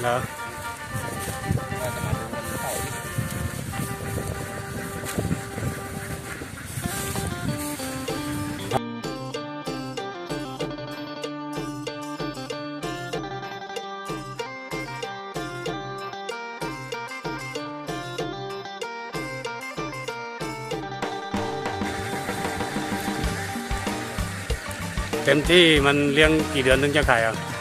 เหรอว่าะเต็มที่มันเลี้ยงกี่เดือนถึงจะไข่อะ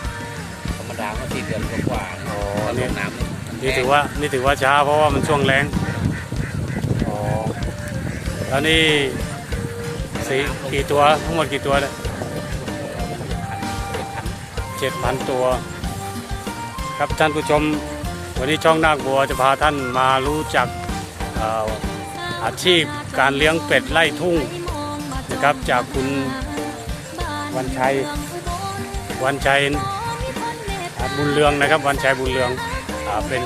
ดาก็สี่เดือนกว่าๆอ๋อถ้าลนี่งน้ำนี่มันนี่แห้งถือว่านี่ถือว่าช้าเพราะว่ามันช่วงแรงอ๋อแล้วนี่สี่กี่ตัวทั้งหมดกี่ตัวเนี่ยเจ็ดพันตัว ครับท่านผู้ชม วันนี้ช่องนาคบัวจะพาท่านมารู้จักเอ่ออาชีพการเลี้ยงเป็ดไล่ทุ่งนะครับจากคุณวันชัยวันชัยอ่า บุญเรืองนะครับวันชัยบุญเรืองอเป็น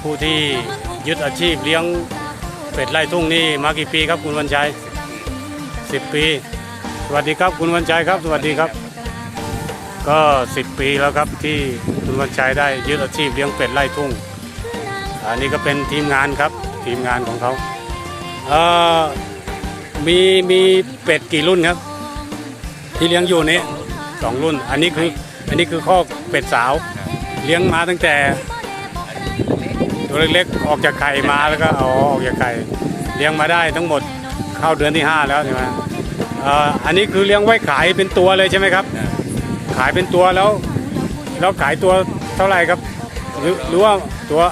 ผู้ที่ยึดอาชีพเลี้ยงเป็ดไล่ทุ่งนี่มากี่ปีครับคุณวันชัยสิบปี สวัสดีครับคุณวันชัยครับ สวัสดีครับ ก็สิบปีแล้วครับที่คุณวันชัยได้ยึดอาชีพเลี้ยงเป็ดไล่ทุ่งอันนี้ก็เป็นทีมงานครับทีมงานของเขาเอ่อมีมีเป็ดกี่รุ่นครับ ที่เลี้ยงอยู่นี้สองรุ่น อันนี้คือ อันนี้คือข้อกเป็ดสาว เลี้ยงมาตั้งแต่ตัวเล็กๆออกจากไข่มาแล้วก็เอาออกจากไข่เลี้ยงมาได้ทั้งหมดเข้าเดือนที่ห้าแล้วใช่ไหมเอ่ออันนี้คือเลี้ยงไว้ขายเป็นตัวเลยใช่ไหมครับ ขายเป็นตัวแล้วแล้วขายตัวเท่าไหร่ครับ หรือหรือว่าตัว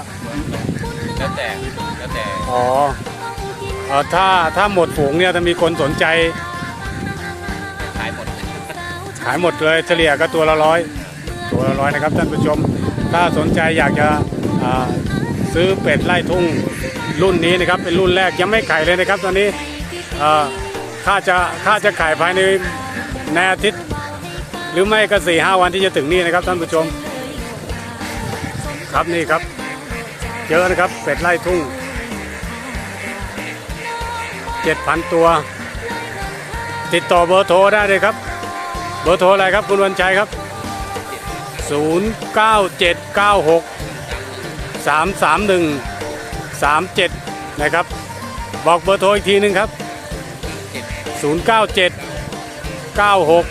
แล้วแต่แล้วแต่อ๋อเอ่อถ้าถ้าหมดฝูงเนี่ยถ้ามีคนสนใจขายหมด ขายหมดเลยเฉลี่ยก็ตัวละร้อยตัวละร้อยนะครับท่านผู้ชม ถ้าสนใจอยากจะซื้อเป็ดไล่ทุ่งรุ่นนี้นะครับเป็นรุ่นแรกยังไม่ไข่เลยนะครับ ตอนนี้อ่าค่าจะค่าจะขายภายในในอาทิตย์ หรือไม่ก็สี่ห้าวันที่จะถึงนี่นะครับท่านผู้ชม ครับนี่ครับเยอะนะครับเป็ดไล่ทุ่งเจ็ดพันตัว ติดต่อเบอร์โทรได้เลยครับ เบอร์โทรอะไรครับคุณวันชัยครับ 09796 331 37 นะครับ บอกเบอร์โทรอีกทีหนึงครับ 097 96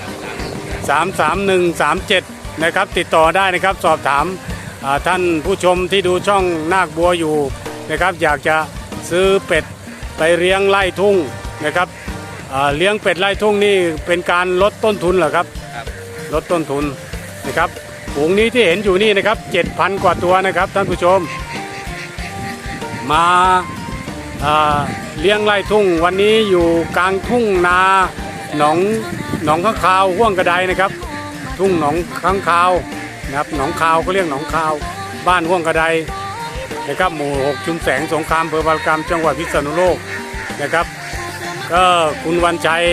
331 37 นะครับ ติดต่อได้นะครับสอบถามาท่านผู้ชมที่ดูช่องนาคบัวอยู่นะครับ อยากจะซื้อเป็ดไปเลี้ยงไล่ทุ่งนะครับ เลี้ยงเป็ดไล่ทุ่งนี่เป็นการลดต้นทุนเหรอครับครับ ลดต้นทุนนะครับฝูงนี้ที่เห็นอยู่นี่นะครับ 7,000 กว่าตัวนะครับท่านผู้ชม มาอ่าเลี้ยงไร่ทุ่งวันนี้อยู่กลางทุ่งนาหนองหนองข้างคาวห่วงกระไดนะครับ ทุ่งหนองข้างคาวนะครับหนองคาวเขาเรียกหนองคาว บ้านห่วงกระไดนะครับหมู่หกชุมแสงสงครามอำเภอบารกรรมจังหวัดพิษณุโลกนะครับ ก็คุณวันชัย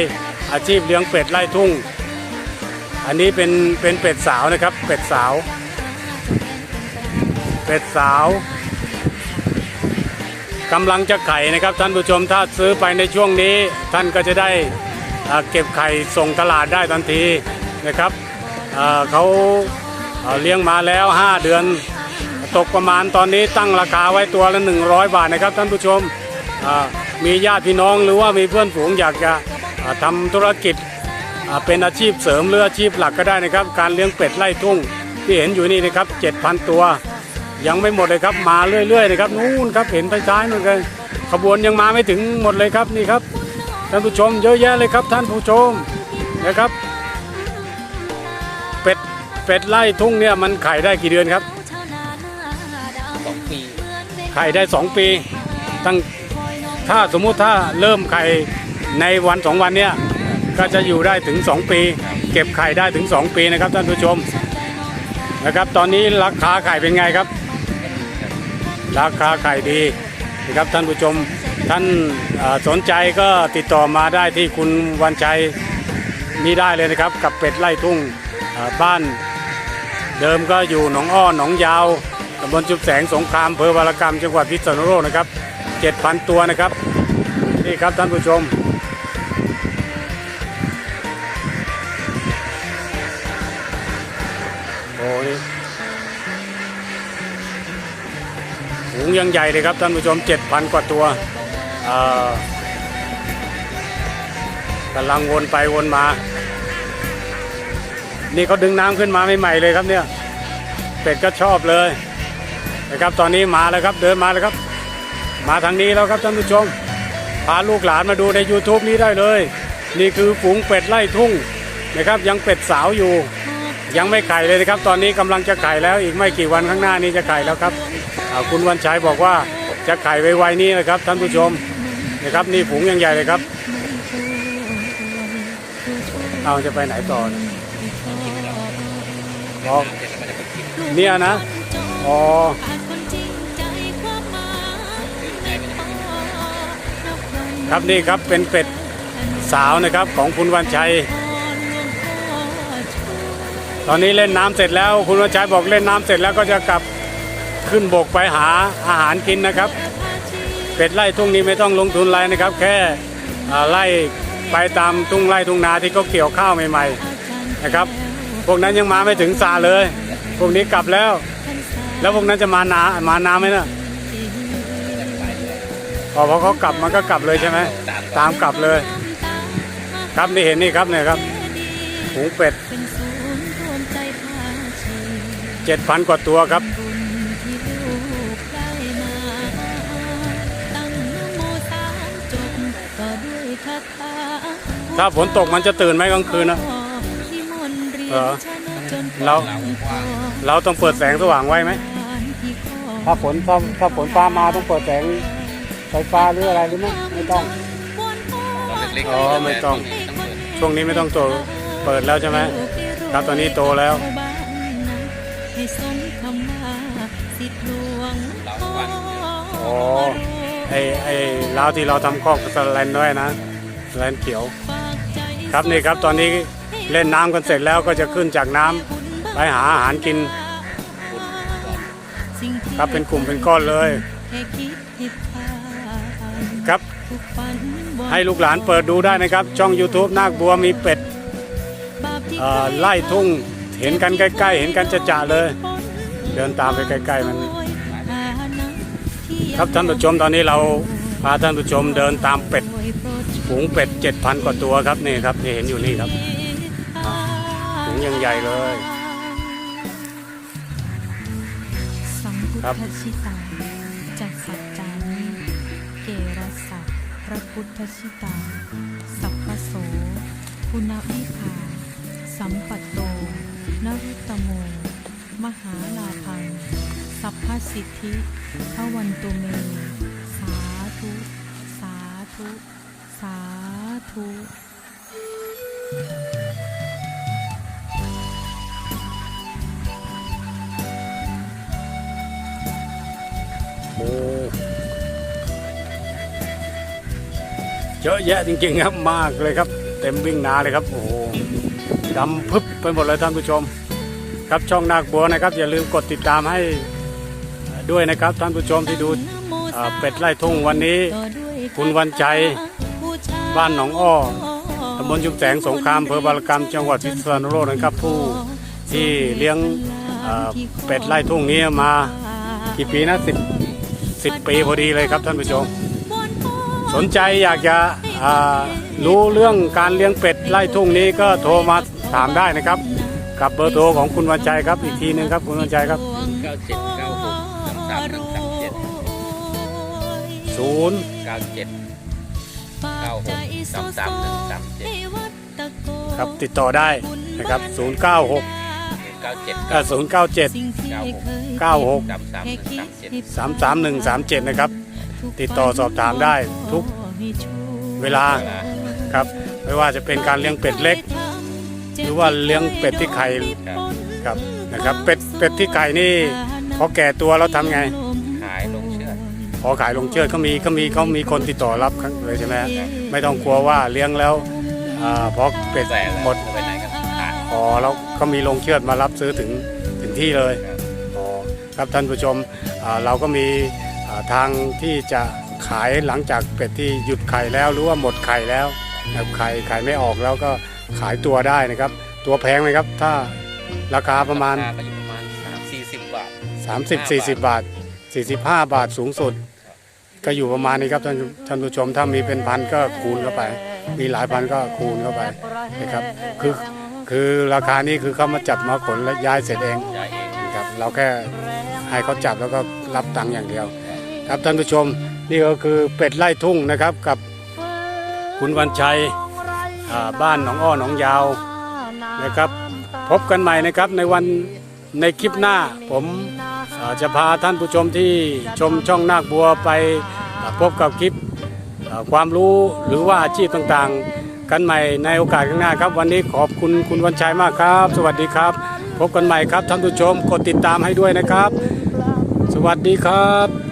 อาชีพเลี้ยงเป็ดไล่ทุ่ง อันนี้เป็นเป็นเป็ดสาวนะครับ เป็ดสาว เป็ดสาวกำลังจะไข่นะครับ ท่านผู้ชมถ้าซื้อไปในช่วงนี้ ท่านก็จะได้เก็บไข่ส่งตลาดได้ทันทีนะครับเขาอ่าเลี้ยงมาแล้ว 5 เดือน ตกประมาณตอนนี้ตั้งราคาไว้ตัวละ 100 บาทนะครับท่านผู้ชมอ่า มีญาติพี่น้องหรือว่ามีเพื่อนฝูงอยากจะอ่าทำธุรกิจอ่าเป็นอาชีพเสริมหรืออาชีพหลักก็ได้นะครับ การเลี้ยงเป็ดไล่ทุ่งที่เห็นอยู่นี่นะครับ7,000 ตัว ยังไม่หมดเลยครับมาเรื่อยๆนะครับนู่นครับเห็นท้ายๆนู่นเลยขบวนยังมาไม่ถึงหมดเลยครับนี่ครับท่านผู้ชมเยอะแยะเลยครับ ท่านผู้ชมนะครับ เป็ดเป็ดไล่ทุ่งเนี่ยมันไข่ได้กี่เดือนครับสองปีไข่ได้ 2 ปีตั้ง ถ้าสมมุติถ้าเริ่มไข่ในวันสองวันเนี่ยก็จะอยู่ได้ถึง 2 ปี เก็บไข่ได้ถึง 2 ปีนะครับท่านผู้ชมนะครับ ตอนนี้ราคาไข่เป็นไงครับ ราคาไข่ดีนะครับท่านผู้ชมท่านสนใจก็ติดต่อมาได้ที่คุณวันชัยนี่ได้เลยนะครับ กับเป็ดไล่ทุ่งบ้าน เดิมก็อยู่หนองอ้อหนองยาวตำบลจุบแสงสงครามอำเภอวารกรรมจังหวัดพิษณุโลกนะครับ 7,000 ตัวนะครับ นี่ครับท่านผู้ชม โอ้ยฝูงยังใหญ่เลยครับท่านผู้ชมเจ็ดพันกว่าตัวกำลังวนไปวนมา นี่เขาดึงน้ำขึ้นมาใหม่ๆเลยครับเนี่ย เป็ดก็ชอบเลยนะครับตอนนี้มาแล้วครับเดินมาแล้วครับ มาทางนี้แล้วครับท่านผู้ชม พาลูกหลานมาดูใน YouTube นี้ได้เลย นี่คือฝูงเป็ดไล่ทุ่งนะครับยังเป็ดสาวอยู่ ยังไม่ไข่เลยนะครับ ตอนนี้กำลังจะไข่แล้วอีกไม่กี่วันข้างหน้านี้จะไข่แล้วครับคุณวันชัยบอกว่าจะไข่ไวๆนี้นะครับท่านผู้ชมนะครับนี่ฝูงยังใหญ่เลยครับเอาจะไปไหนต่อนะอ๋อเสร็จแล้วมันจะไปกินเนี่ยนะอ๋อ ครับนี่ครับเป็นเป็ดสาวนะครับของคุณวันชัย ตอนนี้เล่นน้ำเสร็จแล้ว คุณวันชัยบอกเล่นน้ำเสร็จแล้วก็จะกลับขึ้นบกไปหาอาหารกินนะครับ เป็ดไล่ทุ่งนี้ไม่ต้องลงทุนอะไรนะครับ แค่ไล่ไปตามทุ่งไล่ทุ่งนาที่เขาเกี่ยวข้าวใหม่ๆนะครับ พวกนั้นยังมาไม่ถึงซาเลย พวกนี้กลับแล้ว แล้วพวกนั้นจะมานามานาไหมนะ อพอเขากลับมันก็กลับเลยใช่ไหมตามกลับเลย ครับนี่เห็นนี่ครับเนี่ยครับฝูงเป็ดเจ็ดพันกว่าตัวครับถ้าฝนตกมันจะตื่นไหมกลางคืนนะเออเราเราว่างเราต้องเปิดแสงสว่างไว้ไหมถ้าฝนถ้าถ้าฝนฟ้ามาต้องเปิดแสง ไฟฟ้าหรืออะไรหรือไม่ไม่ต้อง ตอนเล็กๆอ๋อไม่ต้อง ช่วงนี้ไม่ต้องโตเปิดแล้วใช่ไหมครับตอนนี้โตแล้วให้สมคำว่าสิทธิ์หลวงเราวันอ๋อไอไอราวที่เราทำคอกสแลนด้วยนะสแลนเขียวฝากใจครับนี่ครับตอนนี้เล่นน้ำกันเสร็จแล้วก็จะขึ้นจากน้ำไปหาอาหารกินสิ่งที่ครับเป็นกลุ่มเป็นก้อนเลยแค่คิดผิดพลาด ครับ ให้ลูกหลานเปิดดูได้นะครับ ช่อง YouTube นาคบัวมีเป็ดไล่ทุ่งเห็นกันใกล้ ๆ เห็นกันจะจะๆเลย เดินตามไปใกล้ ๆ มัน ครับท่านผู้ชมตอนนี้เราพาท่านผู้ชมเดินตามเป็ดฝูงเป็ดเจ็ดพันกว่าตัวครับนี่ครับที่เห็นอยู่นี่ครับฝูงยังใหญ่เลยครับ พุทธชิตา สัพพโส คุณวิภา สัมปัตโต นรุตโม มหาลาพัง สัพพสิทธิพระวันตุเม สาธุ สาธุ สาธุโอ้ เยอะแยะจริงๆครับมากเลยครับ เต็มวิ่งนาเลยครับโอ้โหดำพึบไปหมดเลยท่านผู้ชม ครับช่องนาคบัวนะครับ อย่าลืมกดติดตามให้ด้วยนะครับท่านผู้ชมที่ดูเป็ดไล่ทุ่งวันนี้ คุณวันชัยบ้านหนองอ้อตำบลชุมแสงสงครามอำเภอบารกรรมจังหวัดพิษณุโลกนะครับ ผู้ที่เลี้ยงเป็ดไล่ทุ่งนี้มากี่ปีนะสิบสิบปีพอดีเลยครับท่านผู้ชม นใจอยากจะอ่ารู้เรื่องการเลี้ยงเป็ดไล่ทุ่งนี้ก็โทรมาถามได้นะครับ กับเบอร์โทรของคุณวันชัยครับ อีกทีหนึงครับคุณวันชัยครับเก้าเจ็ดเก้าหกสามสามหนึ่งสามเจ็ด0เก้าเจ็ดเก้าหกสามสามหนึ่งสามเจ็ดครับติดต่อได้นะครับ 096เก้าเจ็ดเอ่อ097เก้าหก96สามสามหนึ่งสามเจ็ด33137 นะครับ ติดต่อสอบถามได้ทุกเวลาเวลาครับ ไม่ว่าจะเป็นการเลี้ยงเป็ดเล็ก หรือว่าเลี้ยงเป็ดที่ไข่ครับครับนะครับเป็ดเป็ดที่ไข่นี่พอแก่ตัวแล้วทำไงขายลงเชือดพอขายลงเชือดเขามีเขามีเขามีคนติดต่อรับเลยใช่ไหมฮะไม่ต้องกลัวว่าเลี้ยงแล้วอ่าพอเป็ดแต่หมดจะไปไหนกันขายอ๋อแล้วก็มีลงเชือดมารับซื้อถึงถึงที่เลยครับอ๋อครับท่านผู้ชมอ่าเราก็มีอ่า ทางที่จะขายหลังจากเป็ดที่หยุดไข่แล้วหรือว่าหมดไข่แล้วนะครับไข่ไข่ไม่ออกแล้วก็ขายตัวได้นะครับ ตัวแพงไหมครับ ถ้าราคาประมาณคก็อยู่ประมาณสามสี่สิบบาท 30-40 บาท 45 บาทสูงสุด ก็อยู่ประมาณนี้ครับท่านท่านผู้ชมถ้ามีเป็นพันก็คูณเข้าไป มีหลายพันก็คูณเข้าไปนะครับคือคือราคานี้คือเขามาจับมาขนและย้ายเสร็จเองจ่ายเองนะครับเราแค่ให้เขาจับแล้วก็รับตังค์อย่างเดียว ครับท่านผู้ชมนี่ก็คือเป็ดไล่ทุ่งนะครับกับคุณวันชัยบ้านหนองอ้อหนองยาวนะครับ พบกันใหม่นะครับในวันในคลิปหน้า ผมาจะพาท่านผู้ชมที่ชมช่องนาคบัวไปพบกับคลิปความรู้หรือว่าอาชีพต่างๆ กันใหม่ในโอกาสข้างหน้าครับ วันนี้ขอบคุณคุณวันชัยมากครับ สวัสดีครับ พบกันใหม่ครับท่านผู้ชมกดติดตามให้ด้วยนะครับ สวัสดีครับ